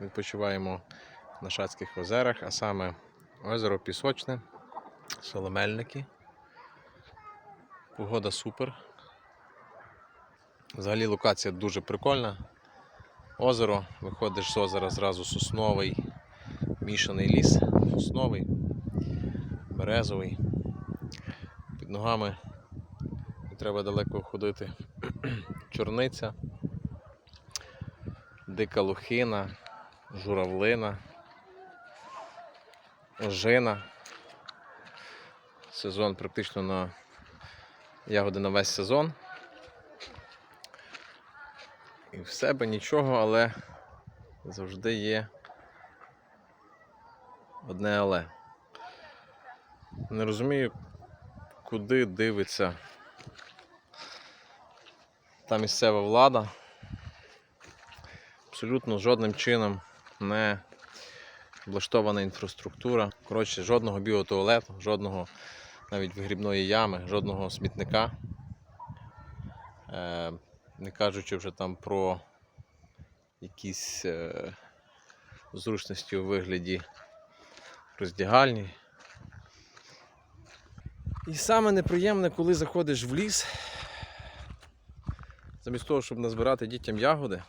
відпочиваємо на Шацьких озерах, а саме озеро Пісочне, Соломельники. Погода супер. Взагалі локація дуже прикольна. Озеро, виходиш з озера зразу сосновий, мішаний ліс, сосновий, березовий. Під ногами не треба далеко ходити. Чорниця, дика лохина, журавлина, ожина. Сезон практично на ягоди на весь сезон. І в себе нічого, але завжди є одне але. Не розумію, куди дивиться та місцева влада. Абсолютно жодним чином не облаштована інфраструктура. Коротше, жодного біотуалету, жодного навіть вигрібної ями, жодного смітника. Е, не кажучи вже там про якісь е, зручності у вигляді роздягальні. І саме неприємне, коли заходиш в ліс, замість того, щоб назбирати дітям ягоди,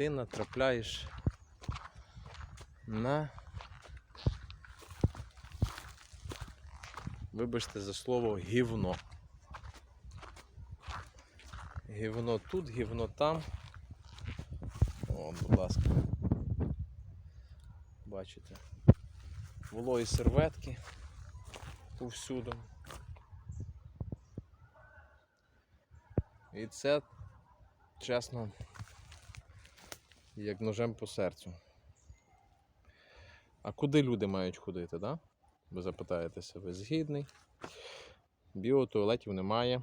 ти натрапляєш на, вибачте за слово, гівно. Гівно тут, гівно там. О, будь ласка. Бачите. Вологі серветки повсюду. І це, чесно, як ножем по серцю. А куди люди мають ходити, да? Ви запитаєтеся, ви згідний. Біотуалетів немає.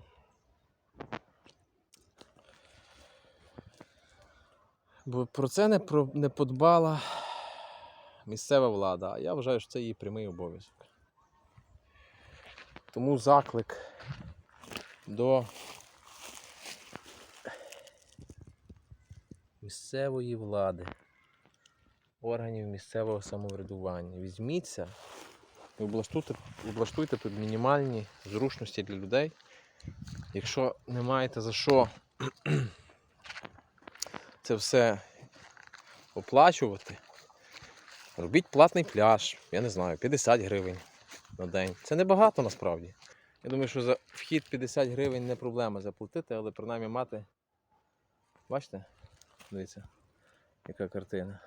Бо про це не, про, не подбала місцева влада, а я вважаю, що це її прямий обов'язок. Тому заклик до місцевої влади, органів місцевого самоврядування. Візьміться і облаштуйте, облаштуйте тут мінімальні зручності для людей. Якщо не маєте за що це все оплачувати, робіть платний пляж, я не знаю, 50 гривень на день. Це небагато насправді. Я думаю, що за вхід 50 гривень не проблема заплатити, але принаймні мати. Бачите? Дивіться, яка картина.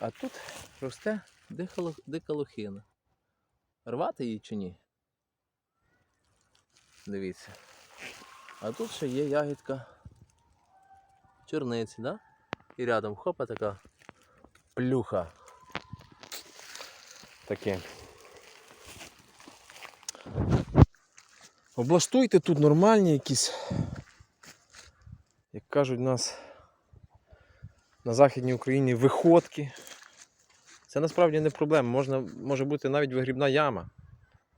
А тут росте дика лохина. Рвати її чи ні? Дивіться. А тут ще є ягідка чорниці, да? І рядом хопа така плюха. Таке. Облаштуйте тут нормальні якісь, як кажуть у нас на Західній Україні, виходки. Це насправді не проблема. Можна, може бути навіть вигрібна яма,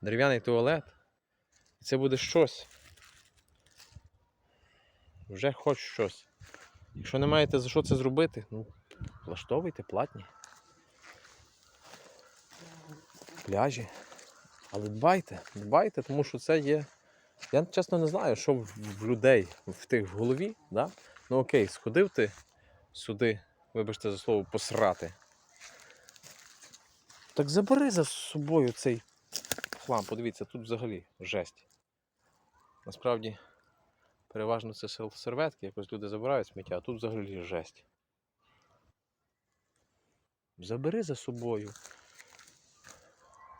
дерев'яний туалет. І це буде щось. Вже хоч щось. Якщо не маєте за що це зробити, ну, влаштовуйте платні. Пляжі. Але дбайте, дбайте, тому що це є. Я чесно не знаю, що в, людей в тих в голові. Да? Ну окей, сходив ти сюди, вибачте за слово, посрати. Так забери за собою цей хлам. Подивіться, тут взагалі жесть. Насправді, переважно це серветки, якось люди забирають сміття, а тут взагалі жесть. Забери за собою.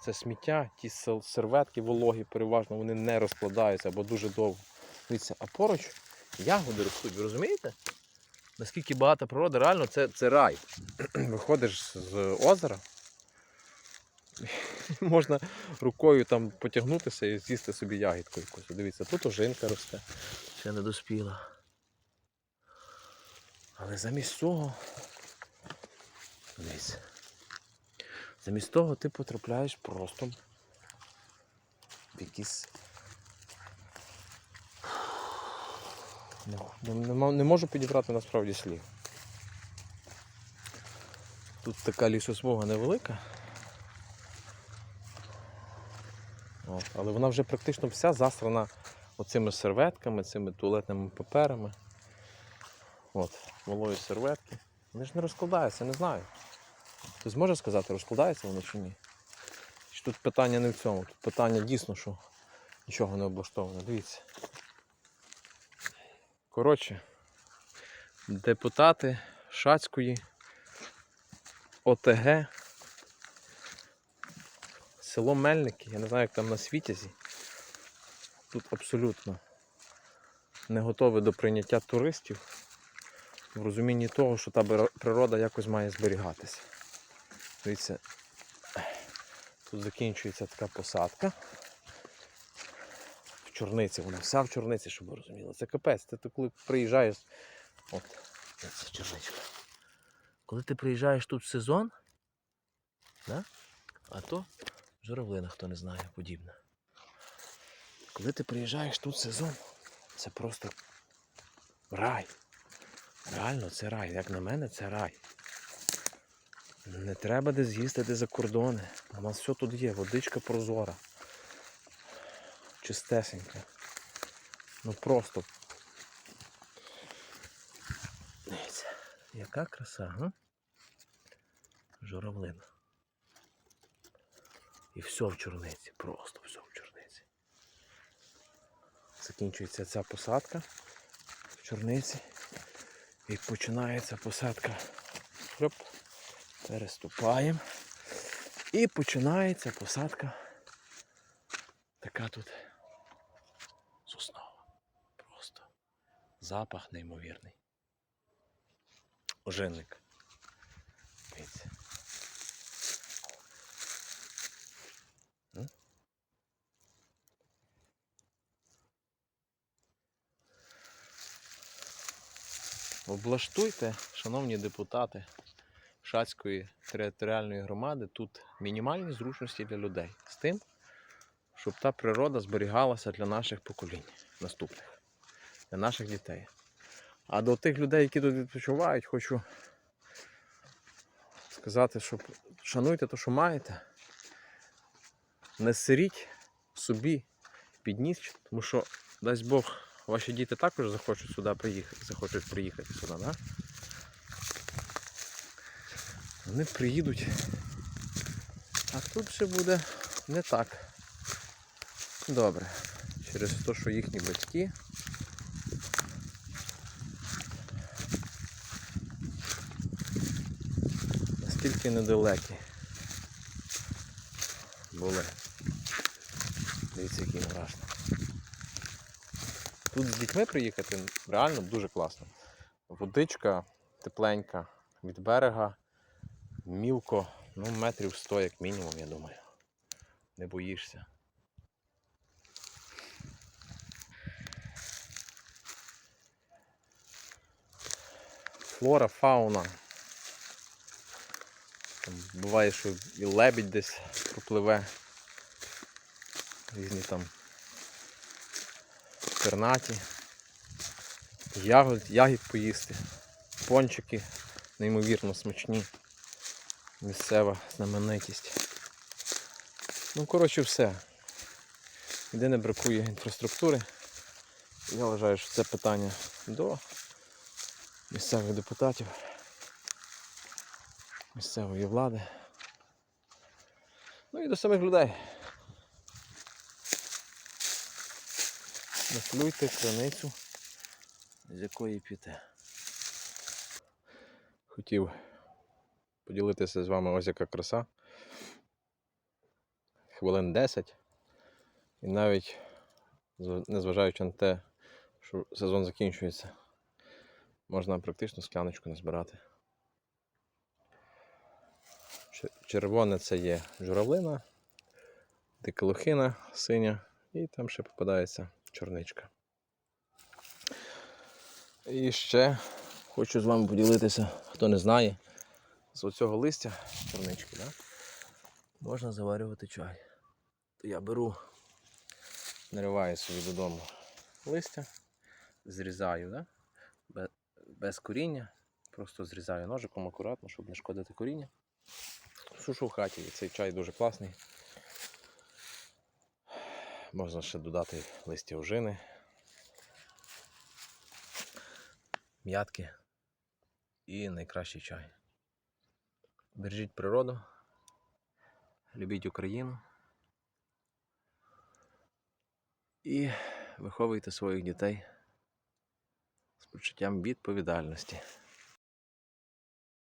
Це сміття, ті серветки вологі, переважно вони не розкладаються або дуже довго. Дивіться, а поруч ягоди ростуть, ви розумієте? Наскільки багата природа, реально це, це рай. Виходиш з озера, можна рукою там потягнутися і з'їсти собі ягідку якусь. Дивіться, тут ожинка росте, ще не доспіла. Але замість цього. Дивіться. Замість того ти потрапляєш просто в якісь. Не, не, не можу підібрати насправді слів. Тут така лісосмуга невелика. От, але вона вже практично вся засрана оцими серветками, цими туалетними паперами. От, малої серветки. Вони ж не розкладаються, не знаю. Хтось може сказати, розкладаються вони чи ні? Тут питання не в цьому, тут питання дійсно, що нічого не облаштовано. Дивіться. Коротше, депутати Шацької ОТГ. Село Мельники, я не знаю, як там на Світязі. Тут абсолютно не готове до прийняття туристів в розумінні того, що та природа якось має зберігатися. Дивіться, тут закінчується така посадка. В чорниці, вона вся в чорниці, щоб ви розуміли. Це капець. Ти, коли приїжджаєш. От, це чорничка. Коли ти приїжджаєш тут в сезон, да? а то журавлина, хто не знає, подібне. Коли ти приїжджаєш тут в сезон, це просто рай. Реально, це рай. Як на мене, це рай. Не треба десь їздити за кордони. У нас все тут є, водичка прозора. Чистесенька. Ну просто. Дивіться, яка краса, га? Журавлина. І все в чорниці, просто все в чорниці. Закінчується ця посадка в чорниці. І починається посадка. Хлоп. Переступаємо. І починається посадка. Така тут соснова. Просто запах неймовірний. Ожинник. Облаштуйте, шановні депутати Шацької територіальної громади, тут мінімальні зручності для людей з тим, щоб та природа зберігалася для наших поколінь наступних, для наших дітей. А до тих людей, які тут відпочивають, хочу сказати, що шануйте те, що маєте. Не сиріть собі під ніч, тому що, дасть Бог, ваші діти також захочуть сюди приїхати, захочуть приїхати сюди, да? Вони приїдуть. А тут ще буде не так. Добре. Через те, що їхні батьки. Наскільки недалекі були. Дивіться, який мурашник. Тут з дітьми приїхати реально дуже класно. Водичка тепленька від берега, мілко, ну метрів 100 як мінімум, я думаю. Не боїшся. Флора, фауна. Там буває, що і лебідь десь пропливе. Різні там пернаті. Ягод, ягід поїсти. Пончики неймовірно смачні. Місцева знаменитість. Ну, коротше, все. Єдине бракує інфраструктури. Я вважаю, що це питання до місцевих депутатів, місцевої влади. Ну і до самих людей. Наплюйте криницю, з якої п'єте. Хотів поділитися з вами ось яка краса. Хвилин 10. І навіть незважаючи на те, що сезон закінчується, можна практично скляночку назбирати. Чер- Червоне це є журавлина, диколохина синя, і там ще попадається чорничка. І ще хочу з вами поділитися, хто не знає, з оцього листя чорнички, да? можна заварювати чай. То я беру, нариваю собі додому листя, зрізаю, да? без коріння, просто зрізаю ножиком акуратно, щоб не шкодити коріння. Сушу в хаті, і цей чай дуже класний. Можна ще додати листя ожини, м'ятки і найкращий чай. Бережіть природу, любіть Україну і виховуйте своїх дітей з почуттям відповідальності.